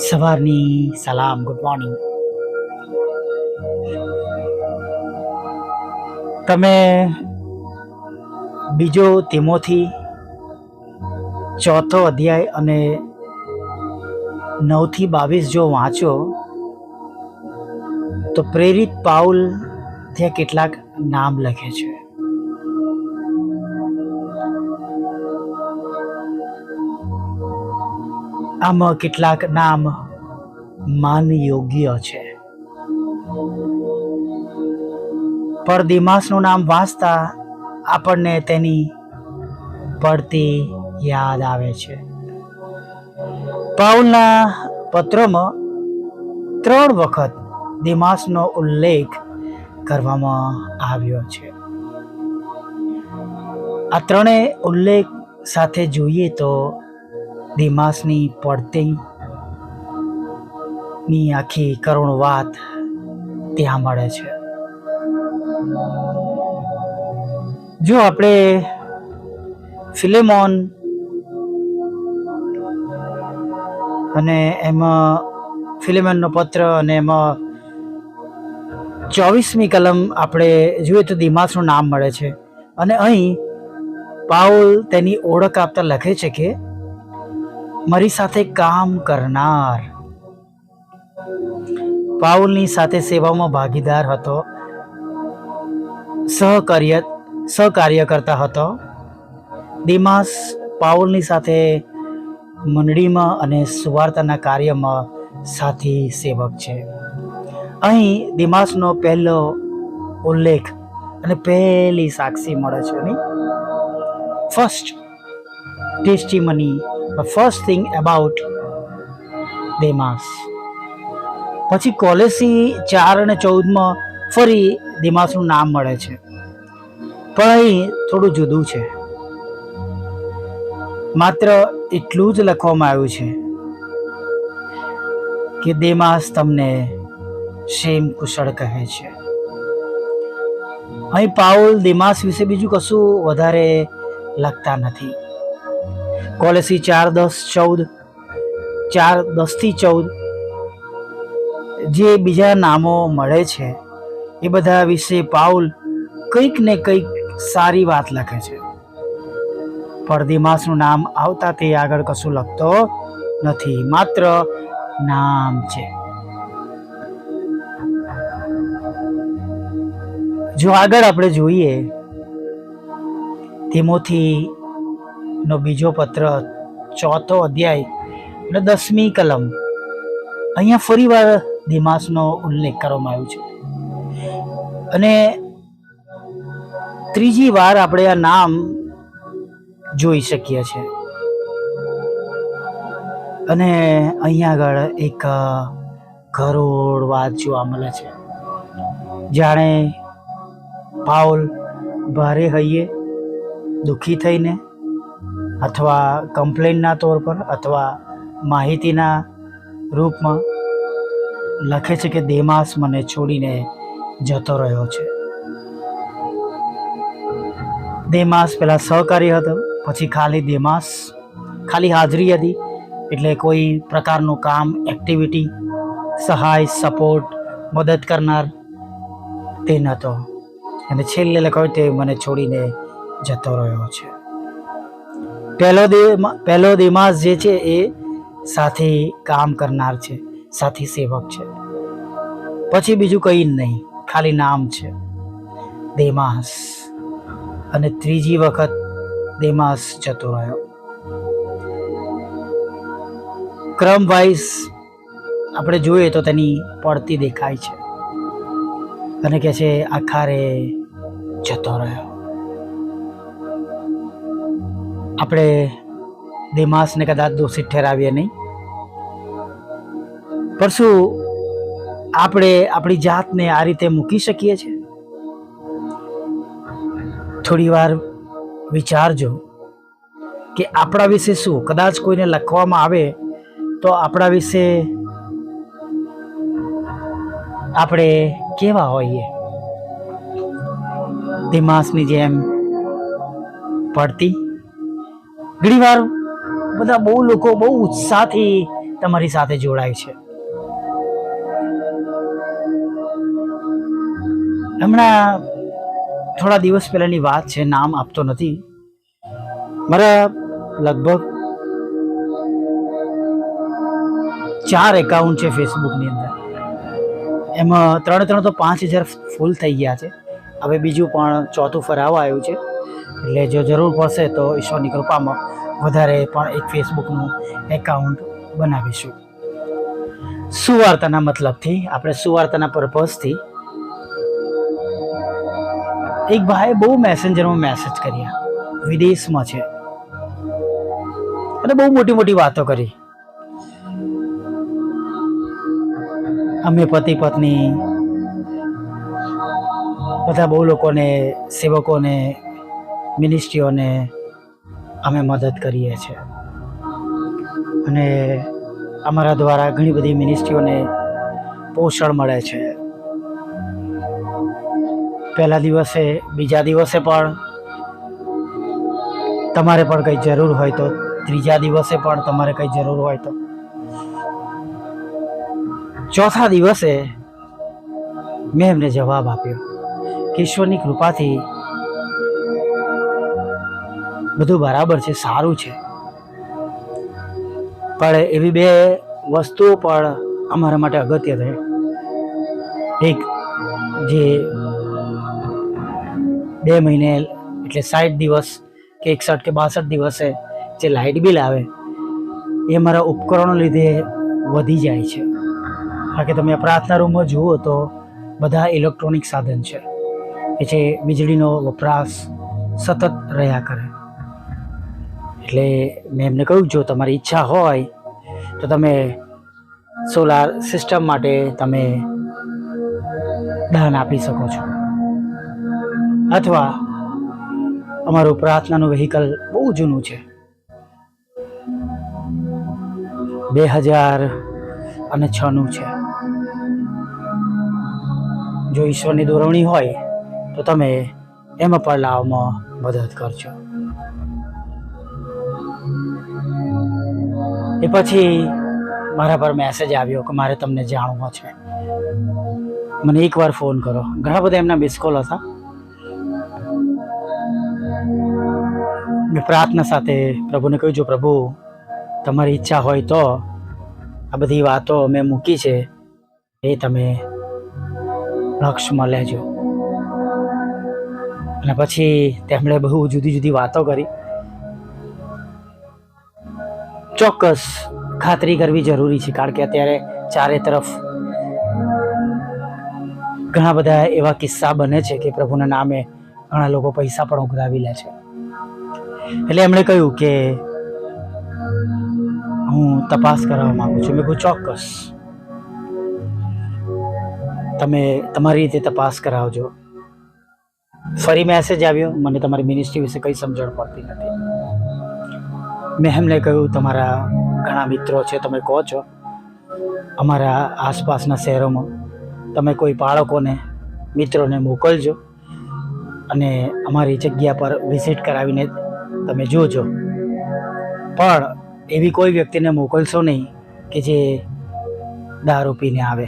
સવારની સલામ good morning તમે બીજો તેમોથી ચોથો અધ્યાય અને નવથી બાવીસ જો વાંચો તો પ્રેરિત પાઉલ ત્યાં કેટલાક નામ લખે છે આમાં કેટલાક નામ માન યોગ્ય છે. પર દિમાસનું નામ વાંચતા આપણને તેની પડતી યાદ આવે છે. પાઉલના પત્રોમાં ત્રણ વખત દિમાસનો ઉલ્લેખ કરવામાં આવ્યો છે. આ ત્રણેય ઉલ્લેખ સાથે જોઈએ તો દિમાસની પડતી ની આખી કરુણ વાત ત્યાં મળે છે. જો આપણે ફિલેમોન અને એમાં ફિલેમોનનો પત્ર અને એમાં ચોવીસમી કલમ આપણે જોઈએ તો દિમાસનું નામ મળે છે. અને અહીં પાઉલ તેની ઓળખ આપતા લખે છે કે મારી સાથે કામ કરનાર. પાઉલની સાથે સેવામાં ભાગીદાર હતો. સહકાર્ય સહકાર્ય કરતા હતો. દિમાસ પાઉલની સાથે મંડળીમાં અને સુવાર્તાના કાર્યમાં સાથી સેવક છે. અહીં દિમાસનો પહેલો ઉલ્લેખ અને પહેલી સાક્ષી મળે છે. First first testimony the first thing about Demas પછી કોલેસી ચાર અને ચૌદમાં ફરી દિમાસનું નામ મળે છે. પણ અહીં થોડું જુદું છે. માત્ર એટલું જ લખવામાં આવ્યું છે કે દેમાસ તમને શેમ કુશળ કહે છે. અહીં પાઉલ દેમાસ વિશે બીજું કશું વધારે લખતા નથી. કોલેસી ચાર દસ ચૌદ, ચાર દસથી ચૌદ. જે બીજા નામો મળે છે, એ બધા વિશે પાઉલ કંઈક ને કંઈક સારી વાત લખે છે. પરદીમાસનું નામ આવતા તે આગળ કશું લખતો નથી, માત્ર નામ છે. જો આગળ આપણે જોઈએ, તિમોથી નો બીજો પત્ર, ચોથો અધ્યાય અને દસમી કલમ. અહીંયા ફરીવાર દિમાસનો ઉલ્લેખ કરવામાં આવ્યો છે. અને ત્રીજી વાર આપણે આ નામ જોઈ શકીએ છીએ. અને અહીંયા આગળ એક કરોડ વાત જોવા મળે છે. જાણે પાઉલ ભારે હૈયે, દુઃખી થઈને અથવા કમ્પ્લેનના તોર પર અથવા માહિતીના રૂપમાં લખે છે કે દેમાસ મને છોડીને જતો રહ્યો છે. દેમાસ પહેલાં સહકારી હતો, પછી ખાલી દેમાસ, ખાલી હાજરી હતી, એટલે કોઈ પ્રકારનું કામ એક્ટિવિટી સહાય સપોર્ટ મદદ કરનાર તે નહોતો. અને છેલ્લે લખાવ્યું તે મને છોડીને જતો રહ્યો છે. પહેલો પહેલો દિમાસ જે છે એ સાથે કામ કરનાર છે, સાથી સેવક છે. પછી બીજું કંઈ નહીં, ખાલી નામ છે. દેમાસ. અને ત્રીજી વખત દેમાસ જતો રહ્યો. ક્રમ વાઇઝ આપણે જોઈએ તો તેની પડતી દેખાય છે. અને કે છે, આખારે જતો રહ્યો. આપણે દેમાસને કદાચ દોષિત ઠેરાવીએ નહીં. પણ શું આપણે આપણી જાતને આ રીતે મૂકી શકીએ છીએ થોડી વાર વિચારજો કે આપણા વિશે શું? કદાચ કોઈને લખવામાં આવે તો આપણા વિશે આપણે કેવા હોઈએ? દિમાસની જેમ પડતી ઘણી વાર બધા બહુ લોકો બહુ ઉત્સાહથી તમારી સાથે જોડાય છે. હમણાં થોડા દિવસ પહેલાની વાત છે, નામ આપતો નથી. મારા લગભગ ચાર એકાઉન્ટ છે ફેસબુકની અંદર. એમાં ત્રણ ત્રણ તો પાંચ હજાર ફૂલ થઈ ગયા છે. હવે બીજું પણ ચોથું ફરાવા આવ્યું છે. એટલે જો જરૂર પડશે તો ઈશ્વરની કૃપામાં વધારે પણ એક ફેસબુકનું એકાઉન્ટ બનાવીશું. સુવાર્તાના મતલબથી, આપણે સુવાર્તાના પર્પઝથી એક ભાઈએ બહુ મેસેન્જરમાં મેસેજ કર્યા. વિદેશમાં છે. અને બહુ મોટી મોટી વાતો કરી. અમે પતિ પત્ની, બધા બહુ લોકોને, સેવકોને મિનિસ્ટ્રીઓને અમે મદદ કરીએ છીએ. અને અમારા દ્વારા ઘણી બધી મિનિસ્ટ્રીઓને પોષણ મળે છે. પહેલા દિવસે, બીજા દિવસે પણ તમારે પણ કંઈ જરૂર હોય તો, ત્રીજા દિવસે પણ તમારે કંઈ જરૂર હોય તો. ચોથા દિવસે મેં એમને જવાબ આપ્યો કે ઈશ્વરની કૃપાથી બધું બરાબર છે, સારું છે. પણ એવી બે વસ્તુઓ પણ અમારા માટે અગત્ય છે. એક, જે બે મહિને એટલે સાઠ દિવસ કે એકસઠ કે બાસઠ દિવસે જે લાઇટ બિલ આવે, એ અમારા ઉપકરણો લીધે વધી જાય છે. કારણ કે તમે પ્રાર્થના રૂમમાં જુઓ તો બધા ઇલેક્ટ્રોનિક સાધન છે. એ છે વીજળીનો વપરાશ સતત રહ્યા કરે. એટલે મેં એમને કહ્યું, જો તમારી ઈચ્છા હોય તો તમે સોલાર સિસ્ટમ માટે તમે દાન આપી શકો છો. અથવા અમારું પ્રાર્થનાનું વ્હીકલ બહુ જૂનું છે. બે હજાર અને છનું છે. જો ઈશ્વરની દોરવણી હોય તો તમે એમાં પણ લાવમાં મદદ કરજો. એ પછી મારા પર મેસેજ આવ્યો કે મારે તમને જાણવો છે. મને એકવાર ફોન કરો. ઘણા બધા એમના મિસ કોલ હતા. મેં પ્રાર્થના સાથે પ્રભુને કહ્યું, જો પ્રભુ તમારી ઈચ્છા હોય તો આ બધી વાતો મેં મૂકી છે. એ તમે લક્ષમાં લેજો. અને પછી તેમણે બહુ જુદી જુદી વાતો કરી. ચોક્કસ ખાતરી કરવી જરૂરી છે, કારણ કે અત્યારે ચારે તરફ ઘણા બધા એવા કિસ્સા બને છે કે પ્રભુના નામે ઘણા લોકો પૈસા પણ ઉઘરાવી લે છે. એટલે એમણે કહ્યું કે હું તપાસ કરવા માંગુ છું. મેં કહ્યું ચોક્કસ. તમે તમારી રીતે તપાસ કરાવજો. ફરી મેસેજ આવ્યો. મને તમારી મિનિસ્ટ્રી વિશે કંઈ સમજણ પડતી નથી. મેં એમને કહ્યું, તમારા ઘણા મિત્રો છે, તમે કહો છો. અમારા આસપાસના શહેરોમાં તમે કોઈ બાળકોને, મિત્રોને મોકલજો અને અમારી જગ્યા પર વિઝિટ કરાવીને તમે જોજો. પણ એવી કોઈ વ્યક્તિને મોકલશો નહીં કે જે દારૂ પીને આવે.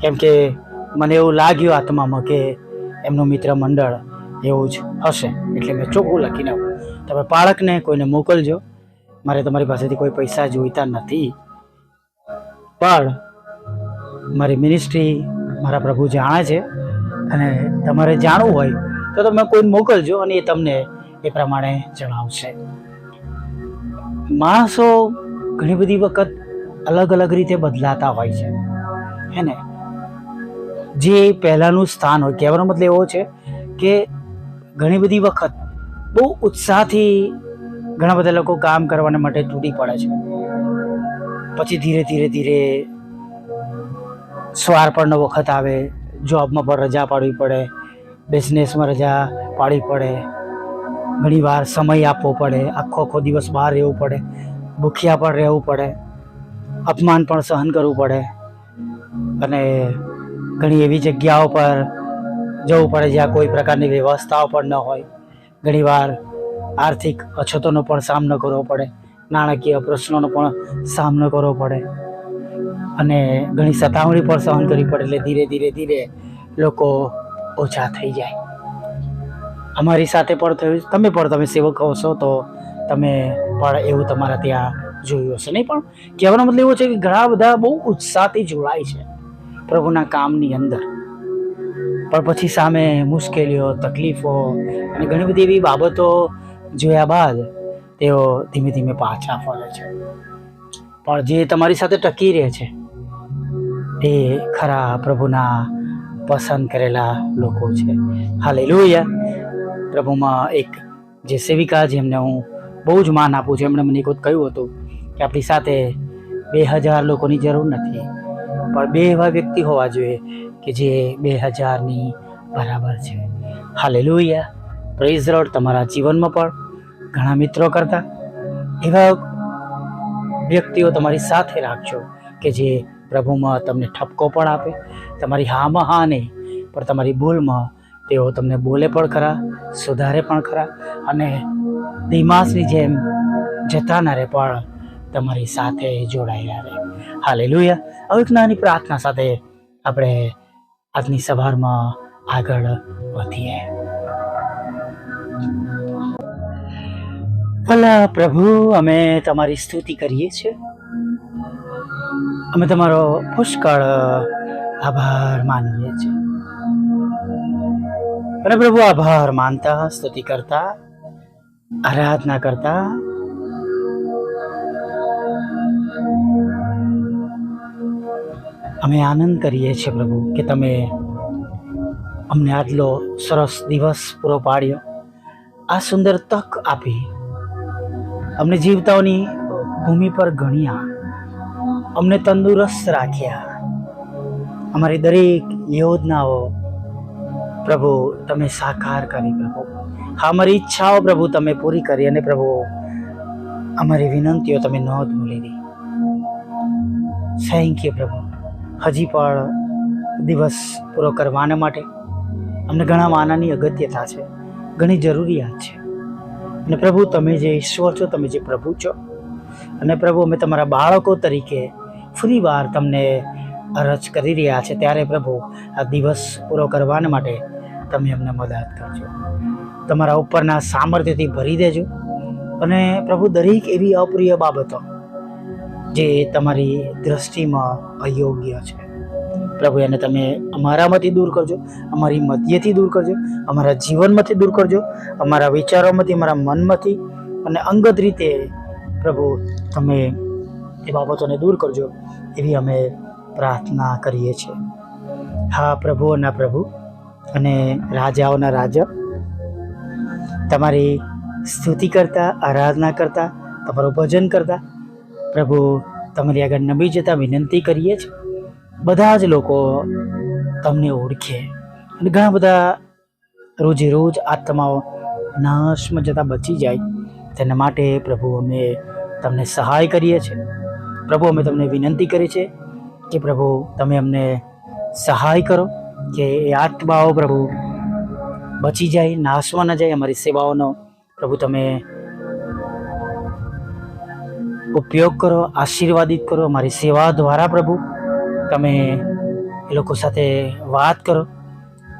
કેમ કે મને એવું લાગ્યું આત્મામાં કે એમનું મિત્ર મંડળ એવું જ હશે. એટલે મેં ચોખ્ખું લખીને. તમે બાળકને કોઈને મોકલજો. મારે તમારી પાસેથી કોઈ પૈસા જોઈતા નથી. પણ મારી મિનિસ્ટ્રી મારા પ્રભુ જાણે છે અને તમારે જાણવું હોય તો તમે કોઈ મોકલજો અને એ તમને એ પ્રમાણે જણાવશે. માણસો ઘણી બધી વખત અલગ અલગ રીતે બદલાતા હોય છે. હે ને? જે પહેલાંનું સ્થાન હોય, કહેવાનો મતલબ એવો છે કે ઘણી બધી વખત બહુ ઉત્સાહથી ઘણા બધા લોકો કામ કરવાને માટે તૂટી પડે છે. પછી ધીરે ધીરે ધીરે સ્વારપણનો વખત આવે, જોબમાં પણ રજા પાડવી પડે બિઝનેસમાં રજા પાડવી પડે, ઘણીવાર સમય આપવો પડે, આખો આખો દિવસ બહાર રહેવું પડે, ભૂખ્યા પણ રહેવું પડે, અપમાન પણ સહન કરવું પડે અને ઘણી એવી જગ્યાઓ પર જવું પડે જ્યાં કોઈ પ્રકારની વ્યવસ્થાઓ પણ ન હોય. ઘણીવાર આર્થિક અછતોનો પણ સામનો કરવો પડે, નાણાકીય પ્રશ્નોનો પણ સામનો કરવો પડે. અને ઘણી સતાવણી પણ સહન કરવી પડે એટલે ધીરે ધીરે ધીરે લોકો ઓછા થઈ જાય. અમારી સાથે પણ થયું તમે પણ તમે સેવક હશો તો તમે પણ એવું તમારા ત્યાં જોયું હશે. નહીં પણ કહેવાનો મતલબ એવો છે કે ઘણા બધા બહુ ઉત્સાહથી જોડાય છે પ્રભુના કામની અંદર. પણ પછી સામે મુશ્કેલીઓ, તકલીફો અને ઘણી બધી એવી બાબતો જોયા બાદ તેઓ ધીમે ધીમે પાછા ફરે છે. પણ જે તમારી સાથે ટકી રહે છે એ ખરા પ્રભુના પસંદ કરેલા લોકો છે. હાલે પ્રભુમાં એક જે સેવિકા જેમને હું બહુ જ માન આપું છું, એમણે મને એક કહ્યું હતું કે આપણી સાથે બે હજાર લોકોની જરૂર નથી, પણ બે એવા વ્યક્તિ હોવા જોઈએ કે જે બે હજારની બરાબર છે. હાલે લોહિયા પ્રેઝ રોડ તમારા જીવનમાં પણ ઘણા મિત્રો કરતા. એવા વ્યક્તિઓ તમારી સાથે રાખજો કે જે પ્રભુમાં તમને ઠપકો પણ આપે, તમારી હામાં હા નહીં પણ તમારી ભૂલમાં તેઓ તમને બોલે પણ ખરા, સુધારે પણ ખરા અને દિમાસની જેમ જતાનારે પણ તમારી સાથે જોડાયેલા રહે. હાલે લુયા હવે એક નાની પ્રાર્થના સાથે આપણે આજની સવારમાં આગળ વધીએ. ભલા પ્રભુ, અમે તમારી સ્તુતિ કરીએ છીએ. અમે તમારો પુષ્કળ આભાર માનીએ છીએ. અને પ્રભુ, આભાર માનતા, સ્તુતિ કરતા, આરાધના કરતા અમે આનંદ કરીએ છીએ પ્રભુ કે તમે અમને આટલો સરસ દિવસ પૂરો પાડ્યો. આ સુંદર તક આપી. અમને જીવતાઓની ભૂમિ પર ગણ્યા. અમને તંદુરસ્ત રાખ્યા. અમારી દરેક યોજનાઓ પ્રભુ તમે સાકાર કરી પ્રભુ. હા, અમારી ઈચ્છાઓ પ્રભુ તમે પૂરી કરી અને પ્રભુ અમારી વિનંતીઓ તમે નોંધ લીધી થેન્ક યુ પ્રભુ. હજી પણ દિવસ પૂરો કરવાને માટે અમને ઘણા માનાની અગત્યતા છે, ઘણી જરૂરિયાત છે. અને પ્રભુ, તમે જે ઈશ્વર છો, તમે જે પ્રભુ છો. અને પ્રભુ, અમે તમારા બાળકો તરીકે ફરી વાર તમને અરજ કરી રહ્યા છે. ત્યારે પ્રભુ, આ દિવસ પૂરો કરવાને માટે તમે અમને મદદ કરજો. તમારા ઉપરના સામર્થ્યથી ભરી દેજો. અને પ્રભુ, દરેક એવી અપ્રિય બાબતો જે તમારી દ્રષ્ટિમાં અયોગ્ય છે. પ્રભુ, એને તમે અમારામાંથી દૂર કરજો, અમારી મધ્યથી દૂર કરજો, અમારા જીવનમાંથી દૂર કરજો, અમારા વિચારોમાંથી, અમારા મનમાંથી અને અંગત રીતે પ્રભુ, તમે એ બાબતોને દૂર કરજો એવી અમે પ્રાર્થના કરીએ છીએ. હા પ્રભુઓના પ્રભુ, અને રાજાઓના રાજા, તમારી સ્તુતિ કરતા, આરાધના કરતા, તમારું ભજન કરતા પ્રભુ, તમારી આગળ નમી જતા વિનંતી કરીએ છીએ. બધા જ લોકો તમને ઓળખે. અને ઘણા બધા રોજે રોજ આત્માઓ નાશમાં જતાં બચી જાય. તેના માટે પ્રભુ, અમે તમને સહાય કરીએ છીએ. પ્રભુ, અમે તમને વિનંતી કરીએ છીએ કે પ્રભુ, તમે અમને સહાય કરો કે એ આત્માઓ પ્રભુ બચી જાય, નાશમાં ન જાય, અમારી સેવાઓનો પ્રભુ, તમે ઉપયોગ કરો, આશીર્વાદિત કરો, મારી સેવા દ્વારા પ્રભુ, તમે એ લોકો સાથે વાત કરો.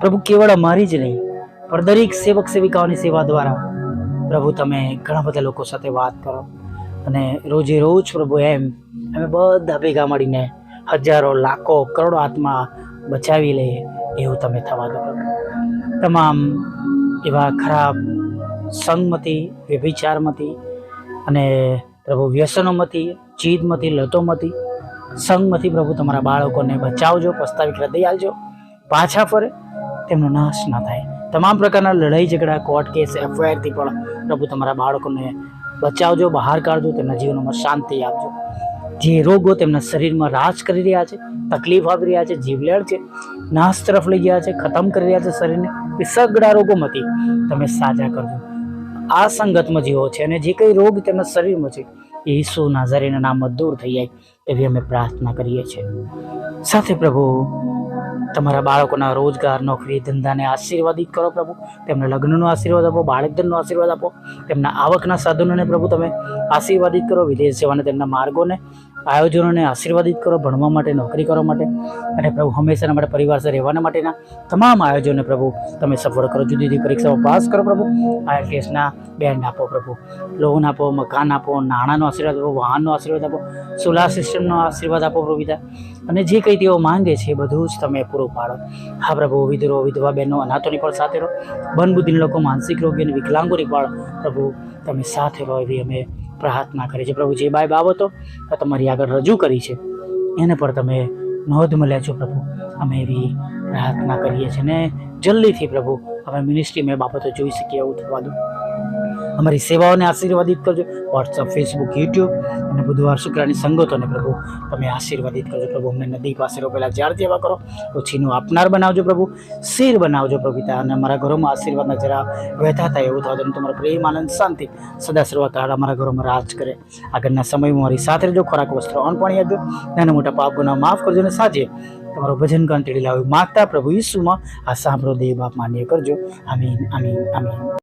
પ્રભુ, કેવળ અમારી જ નહીં, પણ દરેક સેવક સેવિકાઓની સેવા દ્વારા પ્રભુ, તમે ઘણા બધા લોકો સાથે વાત કરો. અને રોજે રોજ પ્રભુ, એમ અમે બધા ભેગા મળીને હજારો, લાખો, કરોડો આત્મા બચાવી લઈએ, એવું તમે થવા દો તમામ એવા ખરાબ સંગમતી વ્યભિચારમાંથી અને પ્રભુ વ્યસનોમાંથી, ચીજમાંથી, લતોમાંથી, સંગમાંથી પ્રભુ તમારા બાળકોને બચાવજો, પસ્તાવી હૃદય આલજો પાછા ફરે, તેમનો નાશ ના થાય. તમામ પ્રકારના લડાઈ ઝઘડા, કોર્ટ કેસ, એફઆઈઆરથી પણ પ્રભુ તમારા બાળકોને બચાવજો, બહાર કાઢજો, તેમના જીવનમાં શાંતિ આપજો. જે રોગો તેમના શરીરમાં રાજ કરી રહ્યા છે, તકલીફ આપી રહ્યા છે, જીવલેણ છે, નાશ તરફ લઈ ગયા છે, ખતમ કરી રહ્યા છે શરીરને, એ સગડા રોગોમાંથી તમે સાજા કરજો. આ સંગતમાં જીવો છે અને જે કંઈ રોગ તેમના શરીરમાં છે, એ ઈસુ નાઝરીના નામમાં દૂર થઈ જાય એવી અમે પ્રાર્થના કરીએ છીએ. સાથે પ્રભુ, તમારા બાળકોના રોજગાર, નોકરી, ધંધાને આશીર્વાદિત કરો પ્રભુ. તેમને લગ્નનો આશીર્વાદ આપો, બાળકધનનો આશીર્વાદ આપો. તેમના આવકના સાધનોને પ્રભુ તમે આશીર્વાદિત કરો. વિદેશ સેવાને તેમના માર્ગોને આયોજનોને આશીર્વાદિત કરો, ભણવા માટે, નોકરી કરવા માટે અને પ્રભુ હંમેશાના માટે પરિવાર સાથે રહેવાના માટેના તમામ આયોજનને પ્રભુ તમે સફળ કરો. જુદી જુદી પરીક્ષાઓ પાસ કરો પ્રભુ. આઈએલટીએસના બેન્ડ આપો પ્રભુ. લોન આપો, મકાન આપો, નાણાંનો આશીર્વાદ આપો, વાહનનો આશીર્વાદ આપો, સોલાર સિસ્ટમનો આશીર્વાદ આપો પ્રભુ પિતા. અને જે કંઈ તેઓ માંગે છે એ બધું જ તમે પૂરું પાડો. હા પ્રભુ, વિધરો, વિધવા બહેનો, અનાથોની પણ સાથે રહો. બંધબુદ્ધિના લોકો, માનસિક રોગી અને વિકલાંગોની પણ પ્રભુ તમે સાથે રહો એવી અમે પ્રાર્થના કરી છે. પ્રભુ જે બાય બાબતો તમારી આગળ રજૂ કરી છે. એને પર તમે નોંધ મળ્યા છો પ્રભુ. અમે એવી પ્રાર્થના કરીએ છીએ. ને જલ્દીથી પ્રભુ અમે મિનિસ્ટ્રી મેં બાબતો જોઈ શકીએ એવું થવા દો. અમારી સેવાઓને આશીર્વાદિત કરજો. વોટ્સઅપ ફેસબુક યુટ્યુબ અને બુધવાર શુક્રની સંગતોને પ્રભુ તમે આશીર્વાદિત કરજો. પ્રભુ અમને નદી પાસે રોપેલા ઝાડ જેવા કરો. ઓછીનું આપનાર બનાવજો પ્રભુ. શેર બનાવજો પ્રભુ પિતા. અને અમારા ઘરોમાં આશીર્વાદના જરા વહેતા થાય એવું થવા તમારો પ્રેમ, આનંદ, શાંતિ સદા સર્વકાળ અમારા ઘરોમાં રાજ કરે. આગળના સમયમાં મારી સાથે રહેજો. ખોરાક, વસ્ત્ર, અન્ન, પાણી આપજો નાના મોટા પાપ ગુના માફ કરજો અને સાજે તમારો ભજન કંટીડી લાવ્યું. માગતા પ્રભુ ઈસુમાં આ સાંભળો. દેવ બાપ માન્ય કરજો. આમીન આમીન આમીન.